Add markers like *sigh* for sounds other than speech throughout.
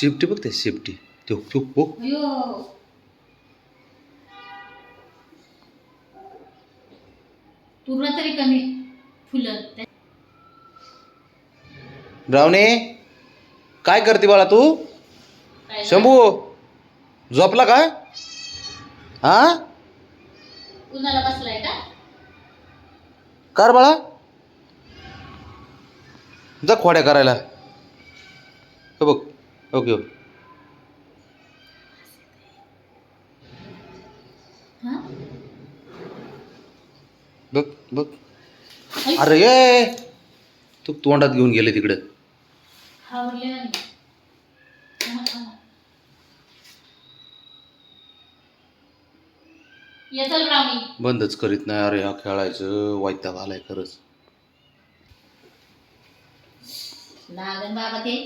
शेपटी बघ ते शेपटी तो पूर्ण तरी कमी फुलं. त्या- ब्रावणे काय करते बाळा तू? शंभू झोपला काय हा? उन्हाला बसलाय का? कर बाळा. जा खोड्या करायला. हे बघ. ओके हा? बघ बघ. अरे ये तू तोंडात घेऊन गेले तिकडे. बंदच करीत नाही अरे हा खेळायचं वाईटा घालाय खरंच. लागन बाबा ते.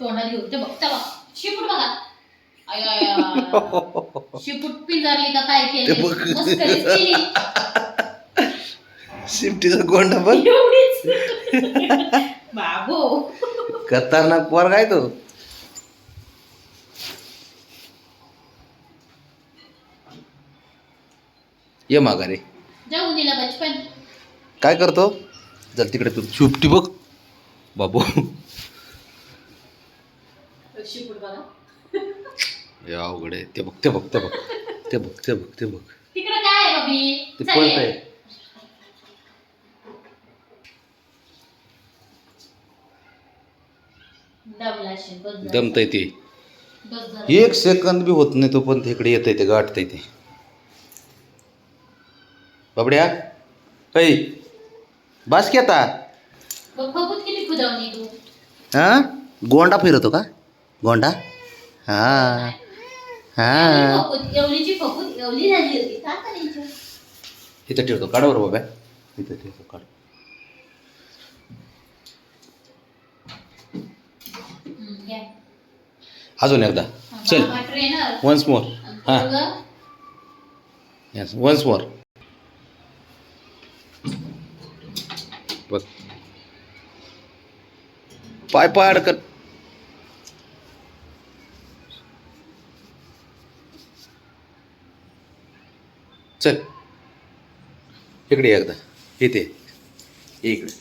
तोंडात घेऊन. ते बघ शिपूट बघा. आय, आय, आय. *laughs* शिपूट पिंजारली का काय ते केली बघ. मस्करीच केली. शिफ्टीचा गोंडा बघ. एवढीच. *laughs* बाबो. खतरनाक पोर काय तो? ये माघारी. जाऊ दिला बचपन. काय करतो? चल तिकडे तू. शिफ्टी बघ. बाबू. शिपूट बघा. हे अवघड आहे. ते बघ ते बघ ते बघ. ते बघ ते बघ ते बघ. तिकडं काय आहे बाबी ते पळत ये. आहे. दमतय ते. एक सेकंद बी होत नाही तो पण तिकडे येत ते गाठतंय ते. बाबड्या ऐ बास की आता हा? गोंडा फिरवतो का? गोंडा? हा. हा. इथं ठेवतो काढावर बरं बाबा. इथं ठेवतो काढ. अजून एकदा. चल. वन्स मोर हा. यस वन्स मोर बघ. पाय पाय अडकत चल. इकडे एकदा. इथे इकडे.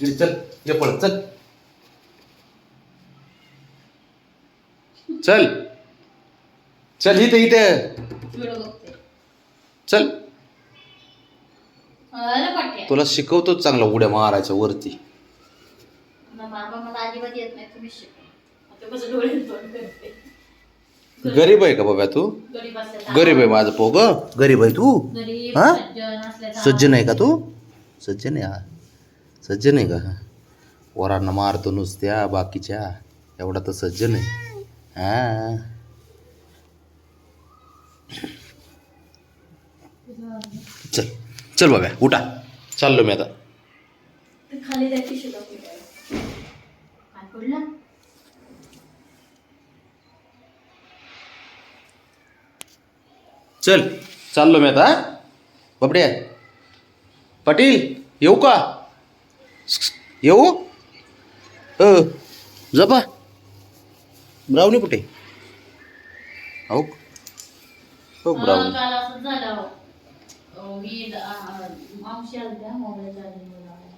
इकडे चल. ये पळ चल. चल. चल इथे इथे. चल. तुला शिकवतो चांगला उड्या मारायच्या वरती. मला अजिबात येत नाही तुम्ही शिकवा. डोळे गरीब आहे का बाबा तू? गरीब आहे माझं पोग. गरीब आहे तू? गरीब हा? सज्जन असल्याचा सज्जन आहे का तू? सज्जन आहे हा. सज्जन आहे का? हा वरांना मारतो नुसत्या बाकीच्या. एवढा तर सज्जन आहे. हा. चल चल बाबा उठा. चाललो मी आता. चल चाललो मी आता बाबड्या पाटील येऊ का? येऊ? अ जपा. ब्राउनी कुठे? हो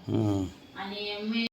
हो. आणि मी